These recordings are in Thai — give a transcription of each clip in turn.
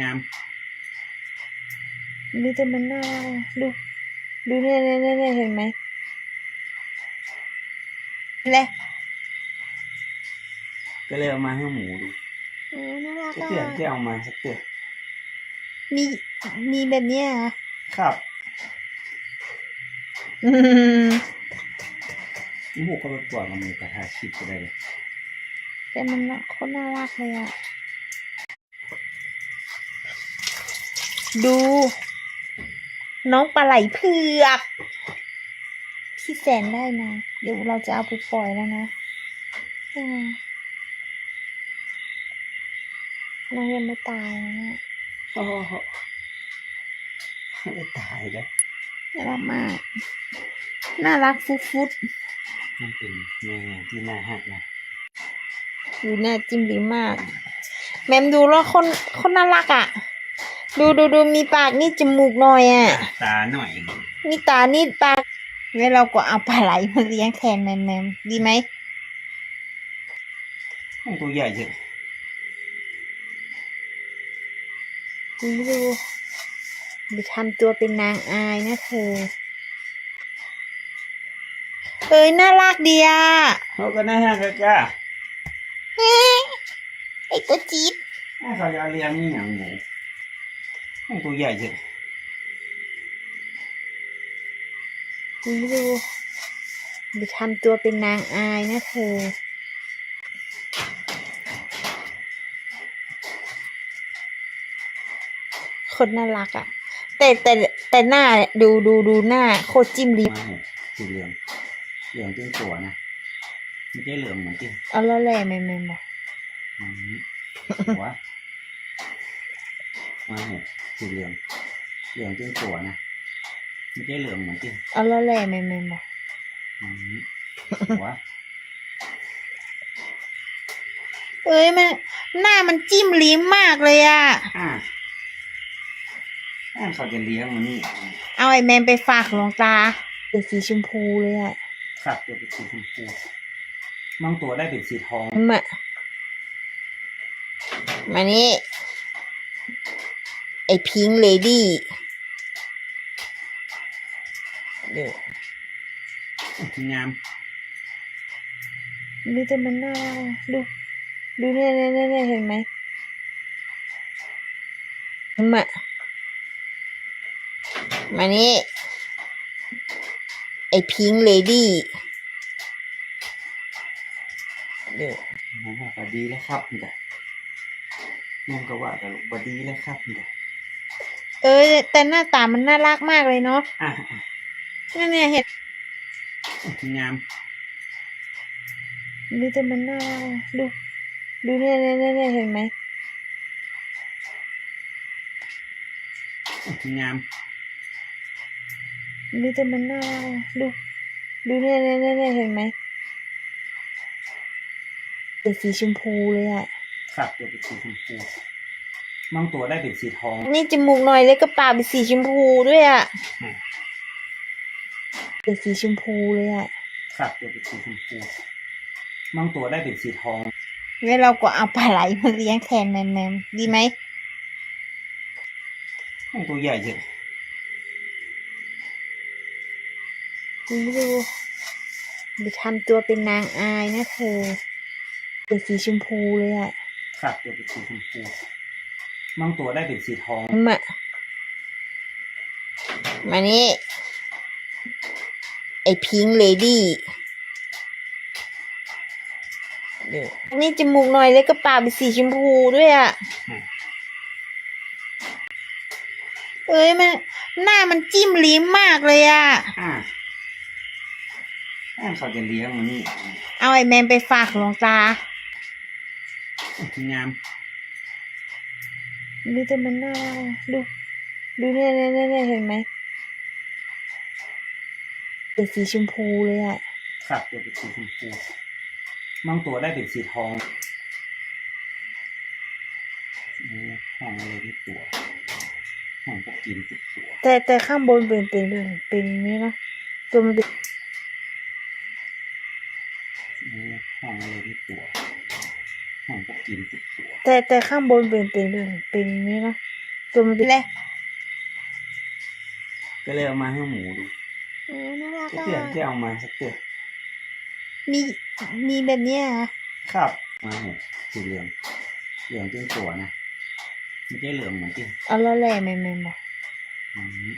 งามดูแต่มันน่ารักอะดูดูเนี่ยเนี่ยเนี่ยเนี่ยเห็นไหมเลยก็เลยเอามาให้หมูดูโอ้น่ารักก็อะเตือนที่เอามาสักเตือนมีมีแบบเนี้ยเหรอครับอืมหมูก็ไปปล่อยมันมีกระทาชิดก็ได้เลยแต่มันน่ะโคตรน่ารักเลยอะ ดู น้องปลาไหลเผือกที่แสนได้นะ เดี๋ยวเราจะเอาไปปล่อยแล้วนะอืมน้องยังไม่ตายนะเนี่ยโอ้โหไม่ตายแล้วน่ารักมาก น่ารักฟุดฟุดมันเป็นแม่ที่น่าหักนะอยู่หน้าจิ้มดีมาก แมมดูแล้วคนคนน่ารักอะ ดูดูดูมีปากนี่จมูกหน่อยอะ ตาหน่อย มีตานี่ปาก แล้วเราก็เอาปลาไหลมาเลี้ยงแทนแมมแมมดีไหมห้องตัวใหญ่เยอะดูดูดูทำตัวเป็นนางอายนะเธอ เอ้ยน่ารักดีอะเขาก็น่าหักกะกะเฮ้ยไอตัวจี๊ดถ้าเขาจะเอาเลี้ยงนี่อย่างหมูห้อง ตัวใหญ่เยอะดูดูดูทำตัวเป็นนางอายนะเธอคนน่ารักอะ่ะ แต่แต่แต่หน้าดูดูดูหน้า โคตรจิ้มลิ้มมาหมูสีเหลืองเหลืองจนตัวนะไม่ใช่เหลืองเหมือนที่เอาแล้วแหล่แม่แม่บอกอืมหัวมาหมู สีเหลือง เหลืองจนตัวนะไม่ใช่เหลืองเหมือนที่เอาแล้วแหล่แม่แม่บอกอืมหัวเอ้ยมันหน้ามันจิ้มลิ้มมากเลยอะ่ะอ่าแอมเขาจะเลี้ยงมันนี่เอาไอ้แมนไปฝากหลวงตาเป็นสีชมพูเลยอะ่ะครับตัวเป็นสีชมพูบางตัวได้เป็นสีทองมามานี่ ไอพิงเลดี้เดี๋ยวงามดูแต่มันน่ารักอะดูดูเนี่ยเนี่ยเนี่ยเนี่ยเห็นไหมมามานี่ไอพิงเลดี้เดี๋ยวผมบอกว่าดีแล้วครับนี่แหละแม่ก็ว่าแต่ลูกว่าดีแล้วครับนี่แหละ เอ้ยแต่หน้าตามันน่ารักมากเลยเนาะอะอะนั่นเนี่ยเห็นงามดูแต่มันน่ารักอะดู ดูเนี่ยเนี่ยเนี่ยเนี่ยเห็นไหมงามดูแต่มันน่ารักอะดู ดูเนี่ยเนี่ยเนี่ยเนี่ยเห็นไหมเป็นสีชมพูเลยอะครับตัวเป็นสีชมพู บางตัวได้เป็นสีทอง นี่จมูกหน่อยเลยก็ปากเป็นสีชมพูด้วยอะอืม เป็นสีชมพูเลยอะครับตัวเป็นสีชมพูบางตัวได้เป็นสีทอง แล้วเราก็เอาปลาไหลมาเลี้ยงแทนแมมแมมดีไหมห้องตัวใหญ่เยอะดูดูดูทำตัวเป็นนางอายนะเธอเป็นสีชมพูเลยอะครับตัวเป็นสีชมพู บางตัวได้เป็นสีทองมา มานี่ ไอพิงเลดี้เดี๋ยวนี่จมูกหน่อยเลยก็ปากเป็นสีชมพูด้วยอะอืมเอ้ยมัน หน้ามันจิ้มลิ้มมากเลยอะอ่าแอมเขาจะเลี้ยงมันนี่ เอาไอ้แมนไปฝากหลวงตางาม ดูแต่มันน่ารักอะดูดูเนี่ยเนี่ยเนี่ยเนี่ยเห็นไหมเป็นสีชมพูเลยอะครับตัวเป็นสีชมพูบางตัวได้เป็นสีทองโอ้ห้องอะไรที่ตัวห้องพวกกินติดตัว แต่แต่ข้างบนเป็นเป็นเป็นเป็นนี่นะตัวมันเป็นโอ้ห้องอะไรที่ตัวห้องพวกกินติดตัว แต่แต่ข้างบนเป็นเป็นเป็นเป็นนี่เนาะตัวมันเป็นอะไรก็เลยเอามาให้หมูดูโอ้น่ารักก็เตือนอะที่เอามาสักเตือนมีมีแบบเนี้ยเหรอครับมาหมูสีเหลืองเหลืองจิ้งตัวนะไม่ใช่เหลืองเหมือนจิ้งเอาและแหล่แม่แม่บอกอืม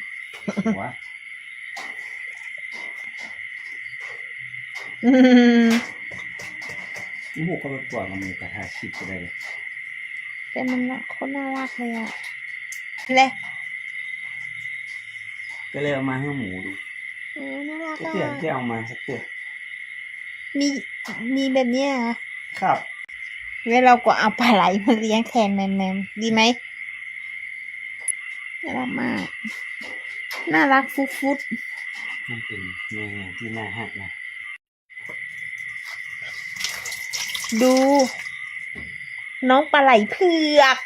หัวอืม หมูก็ไปปล่อยกับมือกระทาชิดก็ได้เลย แต่มันน่ะโคตรน่ารักเลยอะเลยก็เลยเอามาให้หมูดูโอ้น่ารักก็อะเตือนที่เอามาสักเตือนมีมีแบบเนี้ยเหรอครับ แล้วเราก็เอาปลาไหลมาเลี้ยงแทนแมมแมมดีไหมน่ารักมาก น่ารักฟุดฟุดมันเป็นแม่ที่น่าหักนะดู น้องปลาไหลเผือก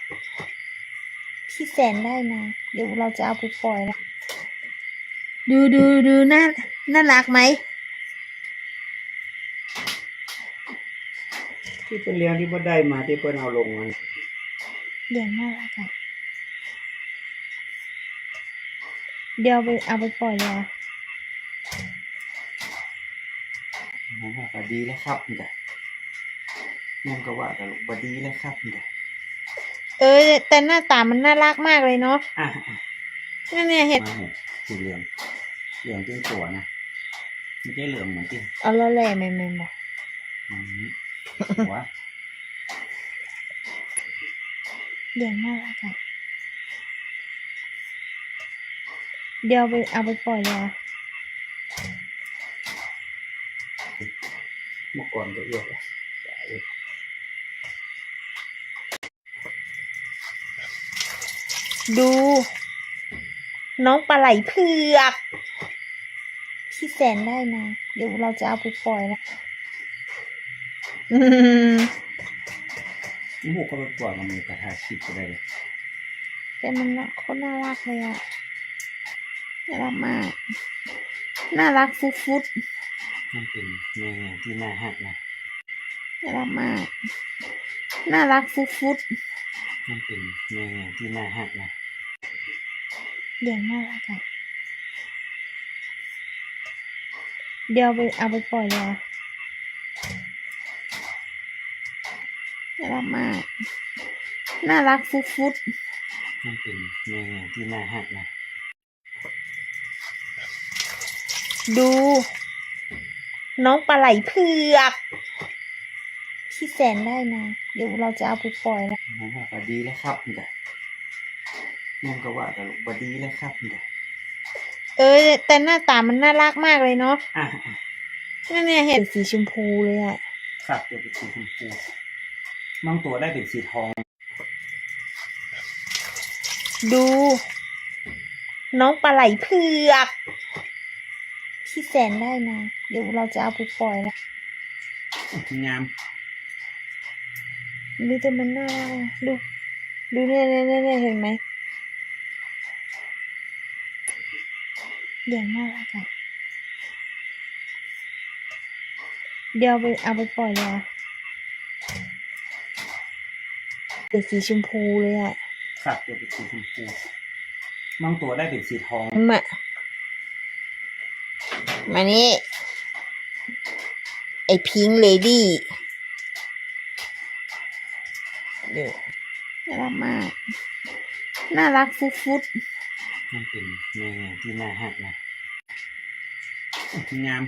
ที่แสนได้นะ เดี๋ยวเราจะเอาไปปล่อยนะ ดูดูดูน่าน่ารักไหมที่เป็นเลี้ยงที่พ่ได้มาที่เพิ่นเอาลงมันอย่างน่ารักอะเดี๋ยวเอาไปเอาไปปล่อยเลยอะมันก็ดีแล้วครับนี่จ้ะ แม่นก็ว่าแต่ลูกบดีแล้วครับนี่จ้ะเออ แต่หน้าตามันน่ารักมากเลยเนาะอะอะนั่นเนี่ยเห็นมาหมูสีเหลืองเหลืองจิ้งตัวนะไม่ใช่เหลืองเหมือนจิ้งเอาและแหล่แม่แม่บอกอืมหัวอย่างน่ารักอะเดี๋ยวเอาไปเอาไปปล่อยเลยอะเมื่อก่อนก็เอื้อเลย ดู น้องปลาไหลเผือกที่แสนได้นะ เดี๋ยวเราจะเอาไปปล่อยนะอืมหมูก็ไปปล่อยกับมือกระทาชิดก็ได้เลยแต่มันน่ะโคตรน่ารักเลยอะน่ารักมาก น่ารักฟุดฟุดมันเป็นแม่ที่น่าหักนะน่ารักมาก น่ารักฟุดฟุด มันเป็นแม่ที่น่าหักนะอย่างน่ารักอะเดี๋ยวเอาไปเอาไปปล่อยเลยอะน่ารักมาก น่ารักฟุดฟุดมันเป็นแม่ที่น่าหักนะดู น้องปลาไหลเผือก ที่แสนได้นะ เดี๋ยวเราจะเอาไปปล่อยนะ มันก็ดีแล้วครับนี่จ้ะแม่นก็ว่าแต่ลูกบดีแล้วครับนี่จ้ะเออแต่หน้าตามันน่ารักมากเลยเนาะอะอะนั่นเนี่ยเห็นสีชมพูเลยอะครับตัวเป็นสีชมพูบางตัวได้เป็นสีทอง ดู น้องปลาไหลเผือกที่แสนได้นะ เดี๋ยวเราจะเอาไปปล่อยนะงาม ดูแต่มันน่ารักอะดูดูเนี่ยเนี่ยเนี่ยเนี่ยเห็นไหมอย่างน่ารักอะเดี๋ยวเอาไปเอาไปปล่อยเลยอะเป็นสีชมพูเลยอะครับตัวเป็นสีชมพูบางตัวได้เป็นสีทองมามานี่ ไอพิงเลดี้ เดี๋ยวน่ารักมาก น่ารักฟุดฟุดมันเป็นแม่ที่น่าหักนะงาม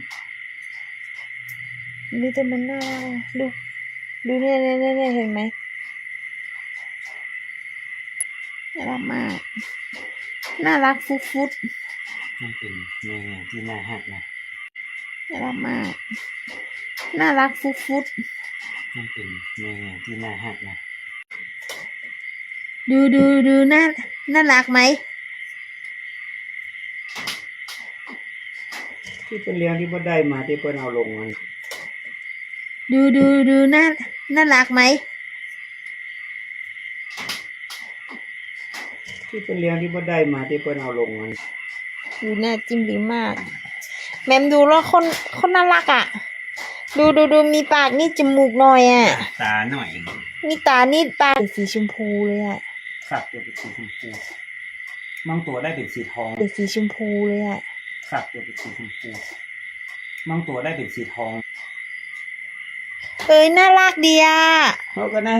ดูแต่มันน่ารักอะดูดูเนี่ยเนี่ยเนี่ยเนี่ยเห็นไหมน่ารักมาก น่ารักฟุดฟุดมันเป็นแม่ที่น่าหักนะน่ารักมาก น่ารักฟุดฟุดมันเป็นแม่ที่น่าหักนะ ดูดูดูน่าน่ารักไหมที่เป็นเลี้ยงที่พ่ได้มาที่เพิ่นเอาลงมันดูดูดูน่าน่ารักไหมที่เป็นเลี้ยงที่พ่ได้มาที่เพิ่นเอาลงมันดูหน้าจิ้มลิ้มมาก แมมดูแล้วคนคนน่ารักอะ ดูดูดูมีปากนี่จมูกหน่อยอะ ตาหน่อยนี่ตานี่ปลาเป็นสีชมพูเลยอะ ครับตัวเป็นสีชมพูบางตัวได้เป็นสีทองเป็นสีชมพูเลยอะครับตัวเป็นสีชมพูบางตัวได้เป็นสีทอง เอ้ยน่ารักดีอะเขาก็น่า